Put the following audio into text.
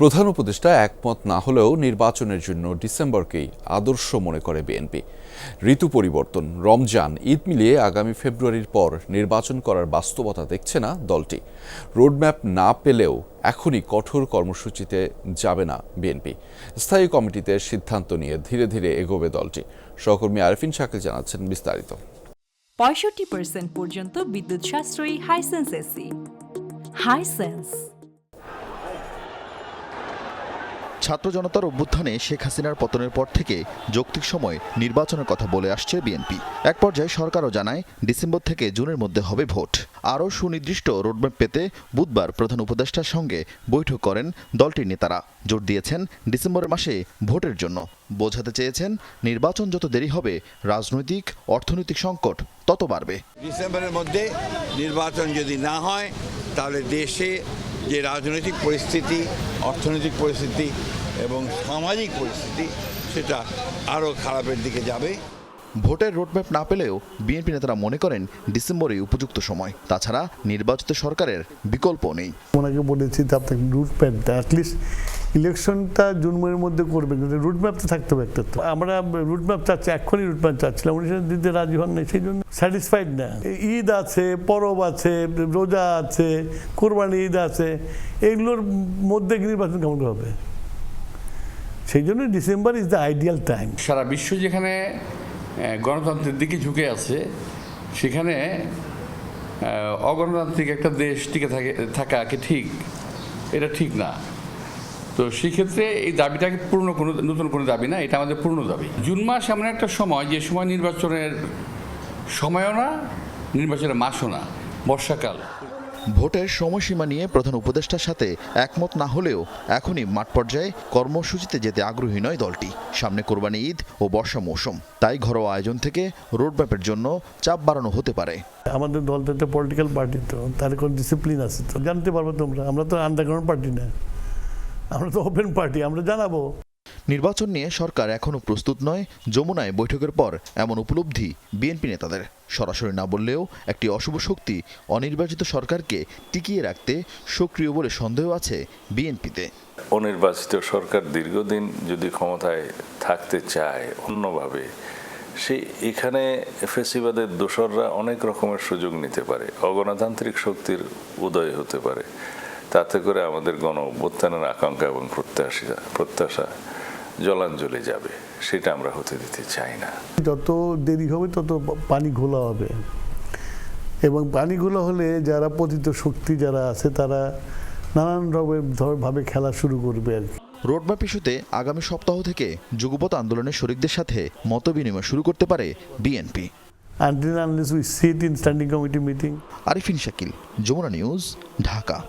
প্রধান উপদেষ্টা একমত না হলেও নির্বাচনের জন্য ডিসেম্বরকেই আদর্শ মনে করে বিএনপি। ঋতু পরিবর্তন, রমজান, ঈদ মিলিয়ে আগামী ফেব্রুয়ারির পর নির্বাচন করার বাস্তবতা দেখছে না দলটি। রোডম্যাপ না পেলেও এখনই কঠোর কর্মসূচিতে যাবে না বিএনপি। স্থায়ী কমিটিতে সিদ্ধান্ত নিয়ে ধীরে ধীরে এগোবে দলটি। সহকর্মী আরফিন শাকিল জানাচ্ছেন বিস্তারিত। পঁয়ষট্টি পর্যন্ত বিদ্যুৎ সাশ্রয়ী হাইসেন্স এসি হাইসেন্স ছাত্র জনতার অভ্যুত্থানে শেখ হাসিনার পতনের পর থেকে যৌক্তিক সময় নির্বাচনের কথা বলে আসছে বিএনপি। এক পর্যায়ে সরকারও জানায়, ডিসেম্বর থেকে জুনের মধ্যে হবে ভোট। আরও সুনির্দিষ্ট রোডম্যাপ পেতে বুধবার প্রধান উপদেষ্টার সঙ্গে বৈঠক করেন দলটির নেতারা। জোর দিয়েছেন ডিসেম্বর মাসে ভোটের জন্য। বোঝাতে চেয়েছেন, নির্বাচন যত দেরি হবে, রাজনৈতিক, অর্থনৈতিক সংকট তত বাড়বে। ডিসেম্বরের মধ্যে নির্বাচন যদি না হয়, তাহলে দেশে যে রাজনৈতিক পরিস্থিতি অর্থনৈতিক পরিস্থিতি এবং সামাজিক পরিস্থিতি সেটা আরও খারাপের দিকে যাবে। ভোটের রোডম্যাপ না পেলেও বিএনপি নেতারা মনে করেন ডিসেম্বরই উপযুক্ত সময়। তাছাড়া নির্বাচিত সরকারের বিকল্প নেই। ওনাকে বলেছি যে আপনাকে রুট ম্যাপটা অ্যাটলিস্ট ইলেকশনটা জুন মাসের মধ্যে করবে কিন্তু রুট ম্যাপ তো থাকতে হবে একটা তো। আমরা রুট ম্যাপ চাচ্ছি এক্ষুনি রুট ম্যাপ চাচ্ছিলাম উনি সেটা দিতে রাজি হন নাই সেই জন্য স্যাটিসফাইড না। ঈদ আছে পরব আছে রোজা আছে কোরবানি ঈদ আছে এগুলোর মধ্যে নির্বাচন কেমন হবে? সেই জন্য December is the ideal time সারা বিশ্ব যেখানে গণতন্ত্রের দিকে ঝুঁকে আছে। সেখানে অগণতান্ত্রিক একটা দেশ টিকে থাকে থাকা কি ঠিক, এটা ঠিক না। তো সেক্ষেত্রে এই দাবিটাকে পূর্ণ কোনো, নতুন কোনো দাবি না, এটা আমাদের পূর্ণ দাবি। জুন মাস এমন একটা সময়, যে সময় নির্বাচনের সময়ও না, নির্বাচনের মাসও না, বর্ষাকাল। ভোটের সময়সীমা নিয়ে প্রধান উপদেষ্টার সাথে একমত না হলেও এখনই মাঠ পর্যায়ে কর্মসূচিতে যেতে আগ্রহী নয় দলটি। সামনে কোরবানি ঈদ ও বর্ষা মৌসুম। তাই ঘরোয়া আয়োজন থেকে রোডম্যাপের জন্য চাপ বাড়ানো হতে পারে। আমাদের দল তো একটা পলিটিক্যাল পার্টি তো, তার কোনো ডিসিপ্লিন আছে তো, জানতে পারব তোমরা। আমরা তো আন্ডারগ্রাউন্ড পার্টি না। আমরা তো ওপেন পার্টি আমরা জানাব। নির্বাচন নিয়ে সরকার এখনও প্রস্তুত নয়। যমুনায় বৈঠকের পর এমন উপলব্ধি বিএনপি নেতাদের। সরাসরি না বললেও একটি অশুভ শক্তি অনির্বাচিত সরকারকে টিকিয়ে রাখতে সক্রিয় বলে সন্দেহ আছে বিএনপিতে। অনির্বাচিত সরকার দীর্ঘদিন যদি ক্ষমতায় থাকতে চায় অন্যভাবে, সে এখানে ফেসিবাদের দোসররা অনেক রকমের সুযোগ নিতে পারে। অগণতান্ত্রিক শক্তির উদয় হতে পারে। তাতে করে আমাদের গণ অভ্যুত্থানের আকাঙ্ক্ষা এবং প্রত্যাশা প্রত্যাশা জলাঞ্জলি যাবে সেটা আমরা হতে দিতে চাই না। যত দেরি হবে তত পানি ঘোলা হবে। এবং পানি ঘোলা হলে যারা পতিত শক্তি যারা আছে তারা নানান রকমের ধর- ভাবে খেলা শুরু করবে আর কি। রোডম্যাপ ইস্যুতে আগামী সপ্তাহ থেকে যুগপৎ আন্দোলনের শরিকদের সাথে মতবিনিময় শুরু করতে পারে BNP. Until unless we sit in standing committee meeting Arifin Shakil Jamuna news Dhaka.